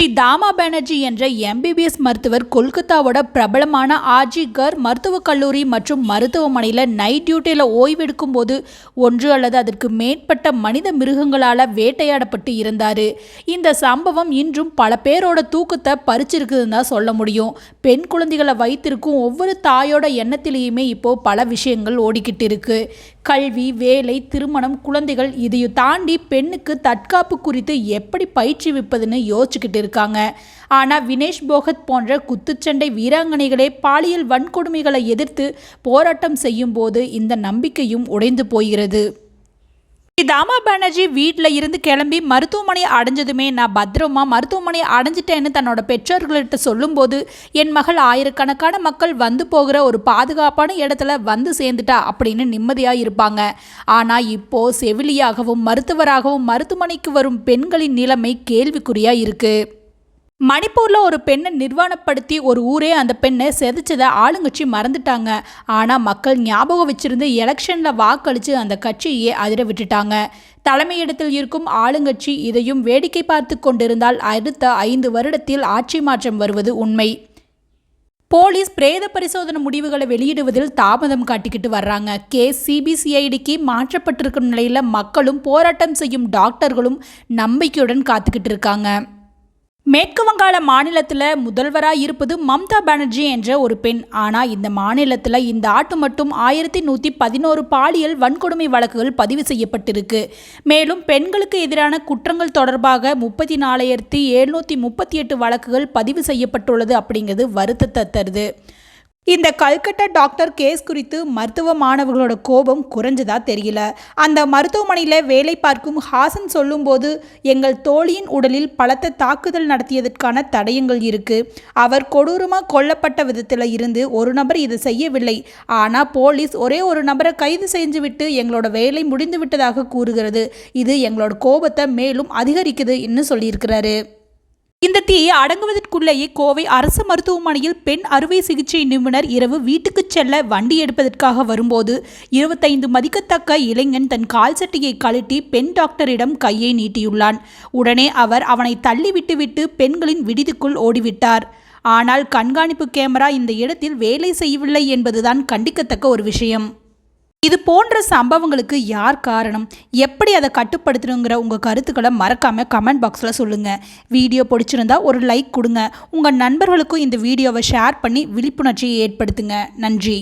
ஸ்ரீ தாமா பானர்ஜி என்ற எம்பிபிஎஸ் மருத்துவர் கொல்கத்தாவோட பிரபலமான ஆர்ஜி கர் மருத்துவக் கல்லூரி மற்றும் மருத்துவமனையில் நைட் டியூட்டியில் ஓய்வெடுக்கும் போது ஒன்று அல்லது அதற்கு மேற்பட்ட மனித மிருகங்களால் வேட்டையாடப்பட்டு இருந்தார். இந்த சம்பவம் இன்றும் பல பேரோட தூக்கத்தை பறிச்சிருக்குதுன்னு தான் சொல்ல முடியும். பெண் குழந்தைகளை வைத்திருக்கும் ஒவ்வொரு தாயோட எண்ணத்திலேயுமே இப்போ பல விஷயங்கள் ஓடிக்கிட்டு இருக்கு. கல்வி வேலை திருமணம் குழந்தைகள் இதையும் தாண்டி பெண்ணுக்கு தற்காப்பு குறித்து எப்படி பயிற்றுவிப்பதுன்னு யோசிச்சுக்கிட்டு இருக்காங்க. ஆனால் வினேஷ் போகத் போன்ற குத்துச்சண்டை வீராங்கனைகளே பாலியல் வன்கொடுமைகளை எதிர்த்து போராட்டம் செய்யும் போது இந்த நம்பிக்கையும் உடைந்து போகிறது. தாமா பானர்ஜி வீட்டில் இருந்து கிளம்பி மருத்துவமனை அடைஞ்சதுமே நான் பத்திரமா மருத்துவமனை அடைஞ்சிட்டேன்னு தன்னோட பெற்றோர்கள்ட்ட சொல்லும்போது என் மகள் ஆயிரக்கணக்கான மக்கள் வந்து போகிற ஒரு பாதுகாப்பான இடத்துல வந்து சேர்ந்துட்டா அப்படின்னு நிம்மதியாக இருப்பாங்க. ஆனால் இப்போ செவிலியாகவும் மருத்துவராகவும் மருத்துவமனைக்கு வரும் பெண்களின் நிலைமை கேள்விக்குறியாக இருக்குது மணிப்பூரில் ஒரு பெண்ணை நிர்வாணப்படுத்தி ஒரு ஊரே அந்த பெண்ணை செதைச்சதை ஆளுங்கட்சி மறந்துட்டாங்க. ஆனால் மக்கள் ஞாபகம் வச்சிருந்து எலெக்ஷனில் வாக்களித்து அந்த கட்சியே அதிர விட்டுட்டாங்க. தலைமையிடத்தில் இருக்கும் ஆளுங்கட்சி இதையும் வேடிக்கை பார்த்து கொண்டிருந்தால் அடுத்த ஐந்து வருடத்தில் ஆட்சி மாற்றம் வருவது உண்மை. போலீஸ் பிரேத பரிசோதனை முடிவுகளை வெளியிடுவதில் தாமதம் காட்டிக்கிட்டு வர்றாங்க. கேஸ் சிபிசிஐடிக்கு மாற்றப்பட்டிருக்கும் நிலையில் மக்களும் போராட்டம் செய்யும் டாக்டர்களும் நம்பிக்கையுடன் காத்துக்கிட்டு இருக்காங்க. மேற்கு வங்காள மாநிலத்தில் முதல்வராக இருப்பது மம்தா பானர்ஜி என்ற ஒரு பெண். ஆனால் இந்த மாநிலத்தில் இந்த ஆட்டு மட்டும் ஆயிரத்தி நூற்றி பதினோரு பாலியல் வன்கொடுமை வழக்குகள் பதிவு செய்யப்பட்டிருக்கு. மேலும் பெண்களுக்கு எதிரான குற்றங்கள் தொடர்பாக முப்பத்தி நாலாயிரத்தி எழுநூற்றி முப்பத்தி எட்டு வழக்குகள் பதிவு செய்யப்பட்டுள்ளது அப்படிங்கிறது வருத்தத்தை தருது. இந்த கல்கட்டா டாக்டர் கேஸ் குறித்து மருத்துவ மாணவர்களோட கோபம் குறைஞ்சதா தெரியல. அந்த மருத்துவமனையில் வேலை பார்க்கும் ஹாசன் சொல்லும்போது எங்கள் தோழியின் உடலில் பலத்த தாக்குதல் நடத்தியதற்கான தடயங்கள் இருக்கு. அவர் கொடூரமாக கொல்லப்பட்ட விதத்தில் இருந்து ஒரு நபர் இதை செய்யவில்லை. ஆனால் போலீஸ் ஒரே ஒரு நபரை கைது செஞ்சுவிட்டு எங்களோட வேலை முடிந்து விட்டதாக கூறுகிறது. இது எங்களோட கோபத்தை மேலும் அதிகரிக்குது என்று சொல்லியிருக்கிறாரு. இந்த தீ அடங்குவதற்குள்ளேயே கோவை அரசு மருத்துவமனையில் பெண் அறுவை சிகிச்சை நிபுணர் இரவு வீட்டுக்கு செல்ல வண்டி எடுப்பதற்காக வரும்போது இருபத்தைந்து மதிக்கத்தக்க இளைஞன் தன் கால் சட்டையை கழட்டி பெண் டாக்டரிடம் கையை நீட்டியுள்ளான். உடனே அவர் அவனை தள்ளி விட்டுவிட்டு பெண்களின் விடுதிக்குள் ஓடிவிட்டார். ஆனால் கண்காணிப்பு கேமரா இந்த இடத்தில் வேலை செய்யவில்லை என்பதுதான் கண்டிக்கத்தக்க ஒரு விஷயம். இது போன்ற சம்பவங்களுக்கு யார் காரணம்? எப்படி அதை கட்டுப்படுத்தணுங்கிற உங்கள் கருத்துக்களை மறக்காமல் கமெண்ட் பாக்ஸில் சொல்லுங்கள் வீடியோ பிடிச்சிருந்தா ஒரு லைக் கொடுங்க. உங்கள் நண்பர்களுக்கும் இந்த வீடியோவை ஷேர் பண்ணி விழிப்புணர்ச்சியை ஏற்படுத்துங்க. நன்றி.